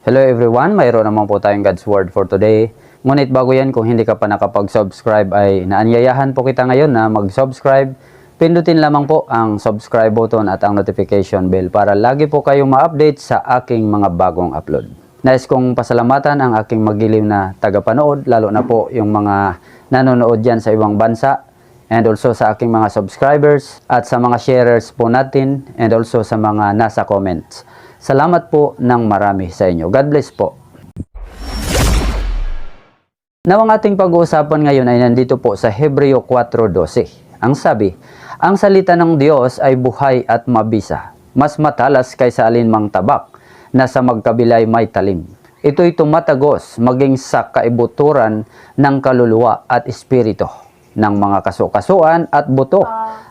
Hello everyone, mayroon naman po tayong God's Word for today. Ngunit bago yan, kung hindi ka pa nakapag-subscribe ay naanyayahan po kita ngayon na mag-subscribe. Pindutin lamang po ang subscribe button at ang notification bell para lagi po kayong ma-update sa aking mga bagong upload. Nais kong pasalamatan ang aking magiliw na tagapanood, lalo na po yung mga nanonood dyan sa ibang bansa and also sa aking mga subscribers at sa mga sharers po natin and also sa mga nasa comments. Salamat po ng marami sa inyo. God bless po. Now, ang ating pag-uusapan ngayon ay nandito po sa Hebreo 4.12. Ang sabi, ang salita ng Diyos ay buhay at mabisa, mas matalas kaysa alinmang tabak, na sa magkabilay may talim. Ito'y tumatagos maging sa kaibuturan ng kaluluwa at espiritu ng mga kasukasuan at buto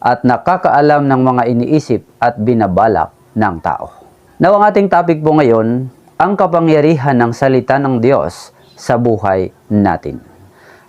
at nakakaalam ng mga iniisip at binabalak ng tao. Now, ang ating topic po ngayon, ang kapangyarihan ng salita ng Diyos sa buhay natin.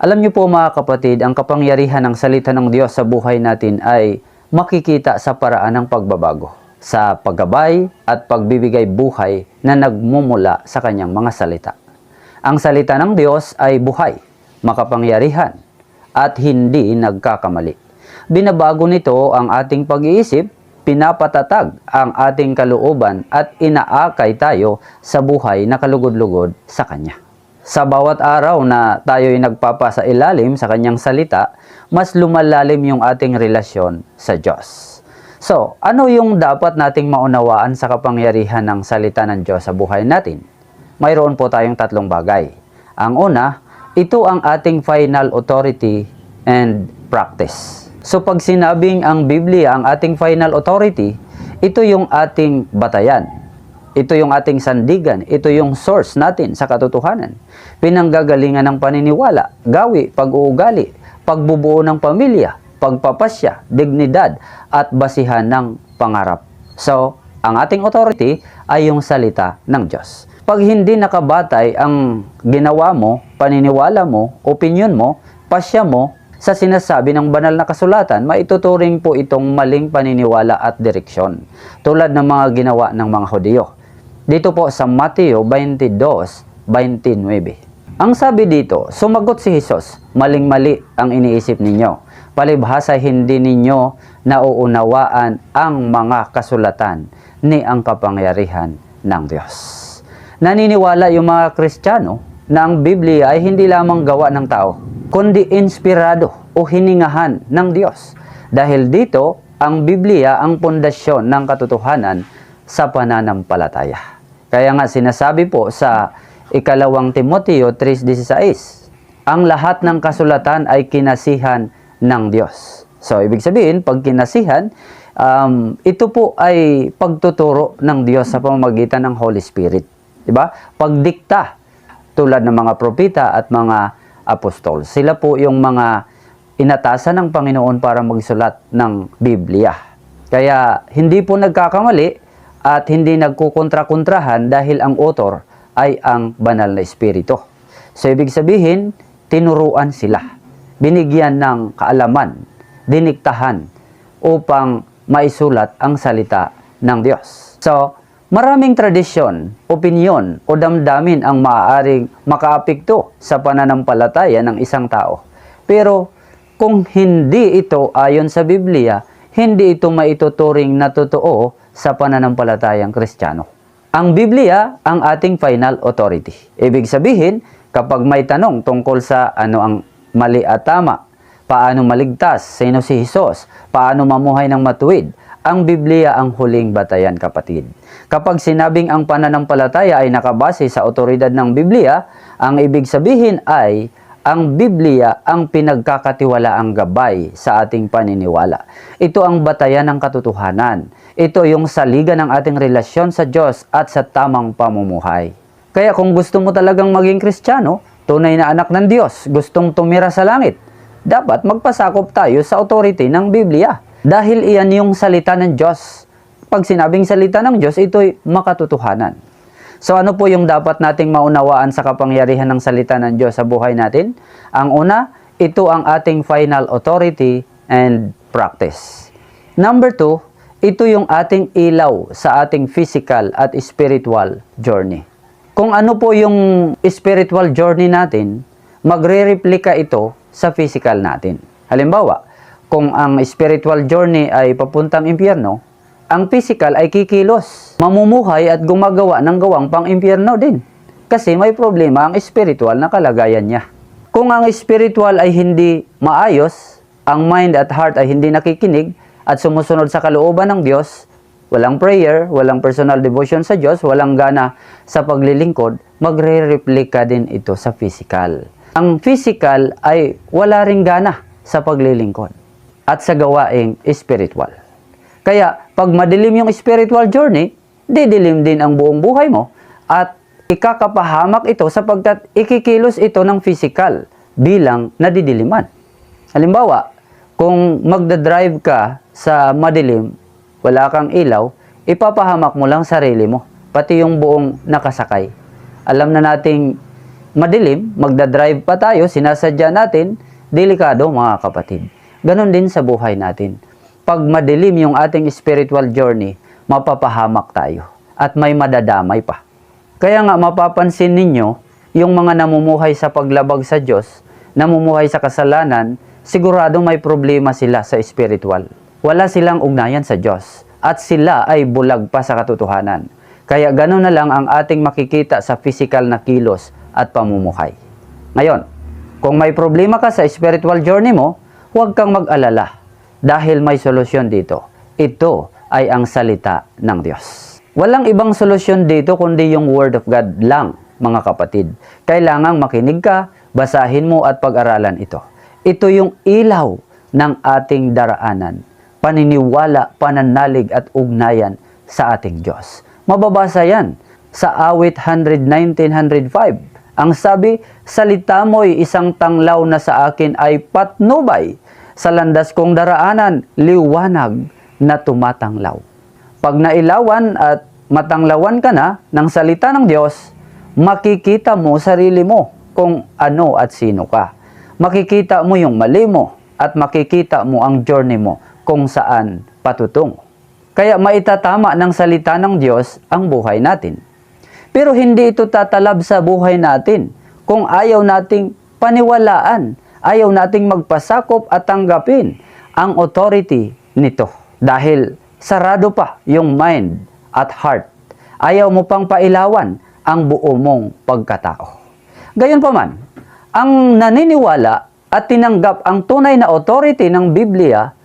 Alam niyo po mga kapatid, ang kapangyarihan ng salita ng Diyos sa buhay natin ay makikita sa paraan ng pagbabago, sa paggabay at pagbibigay buhay na nagmumula sa kanyang mga salita. Ang salita ng Diyos ay buhay, makapangyarihan, at hindi nagkakamali. Binabago nito ang ating pag-iisip, pinapatatag ang ating kalooban at inaakay tayo sa buhay na kalugod-lugod sa Kanya. Sa bawat araw na tayo'y nagpapasa ilalim sa Kanyang salita, mas lumalalim yung ating relasyon sa Diyos. So, ano yung dapat nating maunawaan sa kapangyarihan ng salita ng Diyos sa buhay natin? Mayroon po tayong tatlong bagay. Ang una, ito ang ating final authority and practice. So pag sinabing ang Biblia ang ating final authority, ito yung ating batayan. Ito yung ating sandigan. Ito yung source natin sa katotohanan. Pinanggagalingan ng paniniwala, gawi, pag-uugali, pagbubuo ng pamilya, pagpapasya, dignidad, at basihan ng pangarap. So, ang ating authority ay yung salita ng Diyos. Pag hindi nakabatay ang ginawa mo, paniniwala mo, opinion mo, pasya mo, sa sinasabi ng banal na kasulatan, maituturing po itong maling paniniwala at direksyon, tulad ng mga ginawa ng mga Hudiyo. Dito po sa Mateo 22:29. Ang sabi dito, sumagot si Jesus, maling-mali ang iniisip ninyo. Palibhasa hindi ninyo nauunawaan ang mga kasulatan ni ang kapangyarihan ng Diyos. Naniniwala yung mga Kristiyano ang Biblia ay hindi lamang gawa ng tao, kundi inspirado o hiningahan ng Diyos. Dahil dito, ang Biblia ang pundasyon ng katotohanan sa pananampalataya. Kaya nga sinasabi po sa ikalawang Timoteo 3.16, ang lahat ng kasulatan ay kinasihan ng Diyos. So, ibig sabihin, pag kinasihan, um, ito po ay pagtuturo ng Diyos sa pamamagitan ng Holy Spirit. Diba? Pagdikta tulad ng mga propita at mga apostol. Sila po yung mga inatasan ng Panginoon para magsulat ng Biblia. Kaya hindi po nagkakamali at hindi nagkukontra-kontrahan dahil ang author ay ang banal na espiritu. So ibig sabihin, tinuruan sila. Binigyan ng kaalaman, diniktahan upang maisulat ang salita ng Diyos. So, Maraming tradisyon, opinyon o damdamin ang maaaring makaapekto sa pananampalataya ng isang tao. Pero kung hindi ito ayon sa Biblia, hindi ito maituturing na totoo sa pananampalatayang Kristiyano. Ang Biblia ang ating final authority. Ibig sabihin, kapag may tanong tungkol sa ano ang mali at tama, paano maligtas, sino si Jesus, paano mamuhay ng matuwid, ang Biblia ang huling batayan kapatid. Kapag sinabing ang pananampalataya ay nakabase sa otoridad ng Biblia, ang ibig sabihin ay ang Biblia ang pinagkakatiwalaang gabay sa ating paniniwala. Ito ang batayan ng katotohanan. Ito yung saligan ng ating relasyon sa Diyos at sa tamang pamumuhay. Kaya kung gusto mo talagang maging Kristiyano, tunay na anak ng Diyos, gustong tumira sa langit, dapat magpasakop tayo sa authority ng Biblia. Dahil iyan yung salita ng Diyos. Pag sinabing salita ng Diyos, ito'y makatotohanan. So ano po yung dapat nating maunawaan sa kapangyarihan ng salita ng Diyos sa buhay natin? Ang una, ito ang ating final authority and practice. Number two, ito yung ating ilaw sa ating physical at spiritual journey. kung ano po yung spiritual journey natin, magre-replika ito sa physical natin. Halimbawa, kung ang spiritual journey ay papuntang impyerno, ang physical ay kikilos, mamumuhay at gumagawa ng gawang pang impyerno din. Kasi may problema ang spiritual na kalagayan niya. Kung ang spiritual ay hindi maayos, ang mind at heart ay hindi nakikinig at sumusunod sa kalooban ng Diyos, walang prayer, walang personal devotion sa Diyos, walang gana sa paglilingkod, magre-replika din ito sa physical. Ang physical ay wala ring gana sa paglilingkod at sa gawaing spiritual. Kaya, pag madilim yung spiritual journey, didilim din ang buong buhay mo at ikakapahamak ito sapagkat ikikilos ito ng physical bilang nadidiliman. Halimbawa, kung magdadrive ka sa madilim, wala kang ilaw, ipapahamak mo lang sarili mo, pati yung buong nakasakay. Alam na nating madilim, magdadrive pa tayo, sinasadya natin, delikado mga kapatid. Ganon din sa buhay natin. Pag madilim yung ating spiritual journey, mapapahamak tayo at may madadamay pa. Kaya nga mapapansin ninyo, yung mga namumuhay sa paglabag sa Diyos, namumuhay sa kasalanan, sigurado may problema sila sa spiritual. Wala silang ugnayan sa Diyos at sila ay bulag pa sa katotohanan. Kaya gano'n na lang ang ating makikita sa physical na kilos at pamumuhay. Ngayon, kung may problema ka sa spiritual journey mo, huwag kang mag-alala dahil may solusyon dito. Ito ay ang salita ng Diyos. Walang ibang solusyon dito kundi yung Word of God lang, mga kapatid. Kailangang makinig ka, basahin mo at pag-aralan ito. Ito yung ilaw ng ating daraanan, paniniwala, pananalig at ugnayan sa ating Diyos. Mababasa yan sa awit 119.105. Ang sabi, salita mo'y isang tanglaw na sa akin ay patnubay. Sa landas kong daraanan, liwanag na tumatanglaw. Pag nailawan at matanglawan ka na ng salita ng Diyos, makikita mo sarili mo kung ano at sino ka. Makikita mo yung mali mo at makikita mo ang journey mo kung saan patutungo. Kaya maitatama ng salita ng Diyos ang buhay natin. Pero hindi ito tatalab sa buhay natin kung ayaw nating paniwalaan, ayaw nating magpasakop at tanggapin ang authority nito. Dahil sarado pa yung mind at heart. Ayaw mo pang pailawan ang buo mong pagkatao. Gayon pa man, ang naniniwala at tinanggap ang tunay na authority ng Biblia,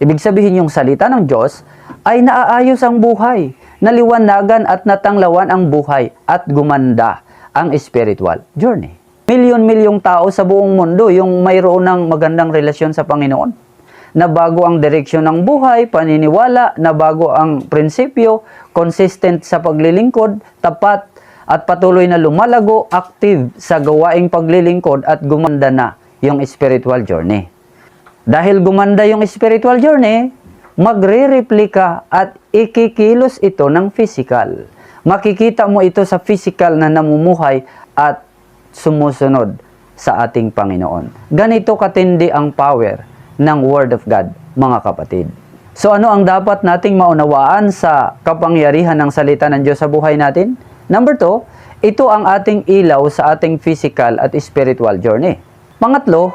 ibig sabihin yung salita ng Diyos, ay naaayos ang buhay, naliwanagan at natanglawan ang buhay at gumanda ang spiritual journey. Milyon-milyong tao sa buong mundo yung mayroon ng magandang relasyon sa Panginoon. Na bago ang direksyon ng buhay, paniniwala, na bago ang prinsipyo, consistent sa paglilingkod, tapat at patuloy na lumalago, active sa gawaing paglilingkod at gumanda na yung spiritual journey. Dahil gumanda yung spiritual journey, magre-replika at ikikilos ito ng physical. Makikita mo ito sa physical na namumuhay at sumusunod sa ating Panginoon. Ganito katindi ang power ng Word of God, mga kapatid. So ano ang dapat nating maunawaan sa kapangyarihan ng salita ng Diyos sa buhay natin? Number two, ito ang ating ilaw sa ating physical at spiritual journey. Pangatlo,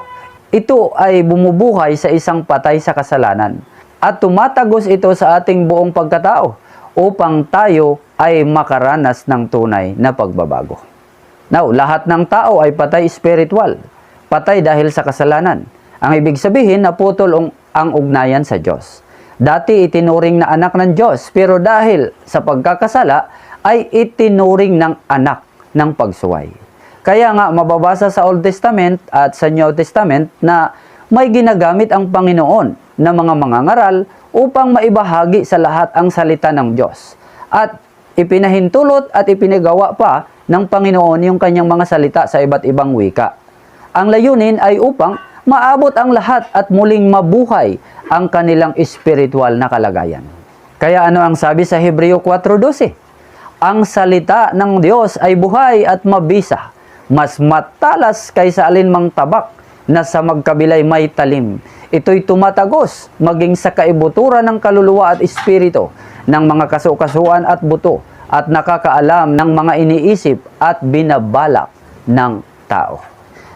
ito ay bumubuhay sa isang patay sa kasalanan at tumatagos ito sa ating buong pagkatao upang tayo ay makaranas ng tunay na pagbabago. Now, lahat ng tao ay patay spiritual. Patay dahil sa kasalanan. Ang ibig sabihin, naputol ang, ang ugnayan sa Diyos. Dati itinuring na anak ng Diyos, pero dahil sa pagkakasala, ay itinuring ng anak ng pagsuway. Kaya nga, mababasa sa Old Testament at sa New Testament na may ginagamit ang Panginoon na mga mangangaral upang maibahagi sa lahat ang salita ng Diyos. At ipinahintulot at ipinagawa pa ng Panginoon yung kanyang mga salita sa iba't ibang wika. Ang layunin ay upang maabot ang lahat at muling mabuhay ang kanilang espiritual na kalagayan. Kaya ano ang sabi sa Hebreo 4.12? Ang salita ng Diyos ay buhay at mabisa, mas matalas kaysa alinmang tabak na sa magkabilay may talim. Ito'y tumatagos maging sa kaibuturan ng kaluluwa at espiritu ng mga kasukasuan at buto at nakakaalam ng mga iniisip at binabalak ng tao.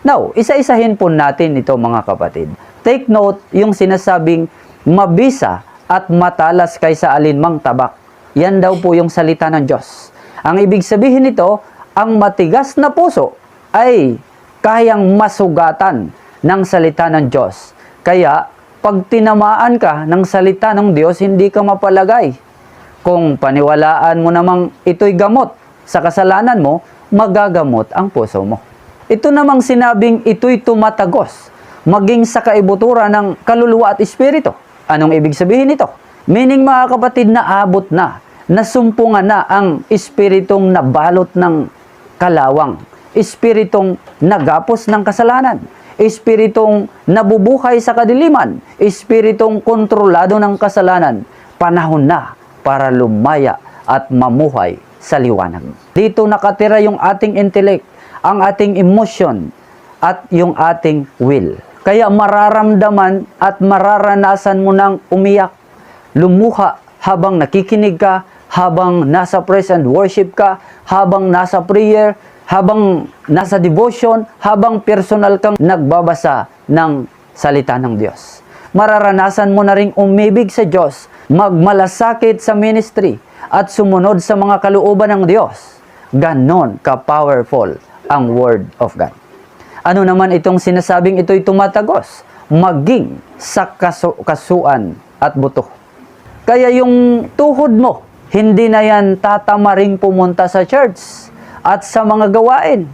Now, isa-isahin po natin ito mga kapatid. Take note yung sinasabing mabisa at matalas kaysa alinmang tabak. Yan daw po yung salita ng Diyos. Ang ibig sabihin nito, ang matigas na puso ay kayang masugatan ng salita ng Diyos. Kaya, pag tinamaan ka ng salita ng Diyos, hindi ka mapalagay. Kung paniwalaan mo namang ito'y gamot sa kasalanan mo, magagamot ang puso mo. Ito namang sinabing ito'y tumatagos, maging sa kaibutura ng kaluluwa at espiritu. Anong ibig sabihin nito? Meaning mga kapatid na abot na, nasumpungan na ang espiritong nabalot ng kalawang, espiritong nagapos ng kasalanan, espiritong nabubuhay sa kadiliman, espiritong kontrolado ng kasalanan. Panahon na para lumaya at mamuhay sa liwanag. Dito nakatira yung ating intellect, ang ating emotion, at yung ating will. Kaya mararamdaman at mararanasan mo ng umiyak, lumuha habang nakikinig ka, habang nasa praise and worship ka, habang nasa prayer, habang nasa devotion, habang personal kang nagbabasa ng salita ng Diyos. Mararanasan mo na ring umibig sa Diyos, magmalasakit sa ministry, at sumunod sa mga kalooban ng Diyos. Ganon ka-powerful ang Word of God. Ano naman itong sinasabing ito'y tumatagos? Maging sa kasu- kasuan at buto. Kaya yung tuhod mo, hindi na yan tatamaring pumunta sa church at sa mga gawain.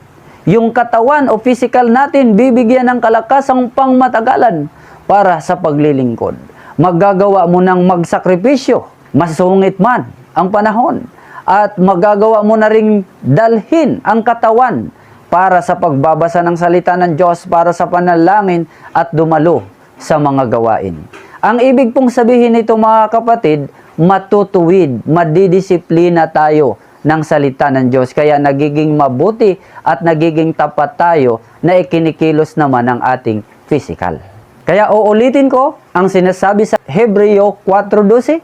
Yung katawan o physical natin, bibigyan ng kalakasang pangmatagalan para sa paglilingkod. Maggagawa mo ng magsakripisyo, masungit man ang panahon. At magagawa mo na ring dalhin ang katawan para sa pagbabasa ng salita ng Diyos, para sa panalangin at dumalo sa mga gawain. Ang ibig pong sabihin nito mga kapatid, matutuwid, madidisiplina tayo ng salita ng Diyos. Kaya nagiging mabuti at nagiging tapat tayo na ikinikilos naman ng ating physical. Kaya uulitin ko ang sinasabi sa Hebreo 4.12,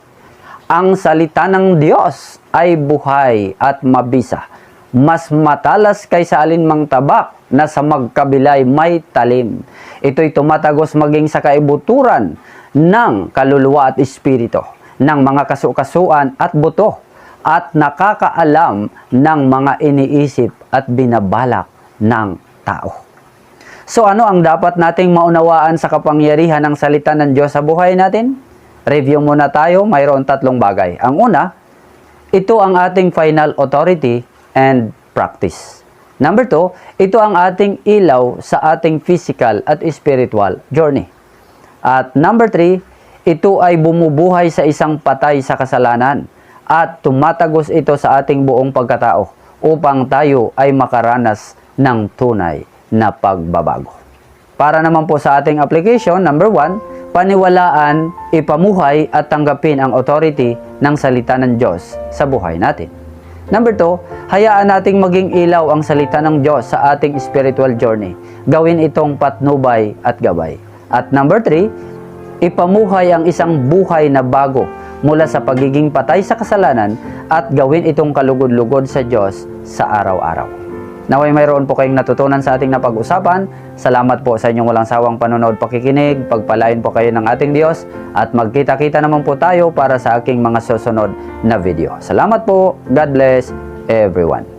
ang salita ng Diyos ay buhay at mabisa mas matalas kaysa alinmang tabak na sa magkabilay may talim. Ito'y tumatagos maging sa kaibuturan ng kaluluwa at espiritu, ng mga kasukasuan at buto, at nakakaalam ng mga iniisip at binabalak ng tao. So ano ang dapat nating maunawaan sa kapangyarihan ng salita ng Diyos sa buhay natin? Review muna tayo, mayroon tatlong bagay. Ang una, ito ang ating final authority and practice. Number two, ito ang ating ilaw sa ating physical at spiritual journey. At number three, ito ay bumubuhay sa isang patay sa kasalanan at tumatagos ito sa ating buong pagkatao upang tayo ay makaranas ng tunay na pagbabago. Para naman po sa ating application, number one, paniwalaan, ipamuhay at tanggapin ang authority ng salita ng Diyos sa buhay natin. Number two, hayaan nating maging ilaw ang salita ng Diyos sa ating spiritual journey. Gawin itong patnubay at gabay. At number three, ipamuhay ang isang buhay na bago mula sa pagiging patay sa kasalanan at gawin itong kalugod-lugod sa Diyos sa araw-araw. Naway mayroon po kayong natutunan sa ating napag-usapan. Salamat po sa inyong walang sawang panonood pakikinig. Pagpalain po kayo ng ating Diyos at magkita-kita naman po tayo para sa aking mga susunod na video. Salamat po. God bless everyone.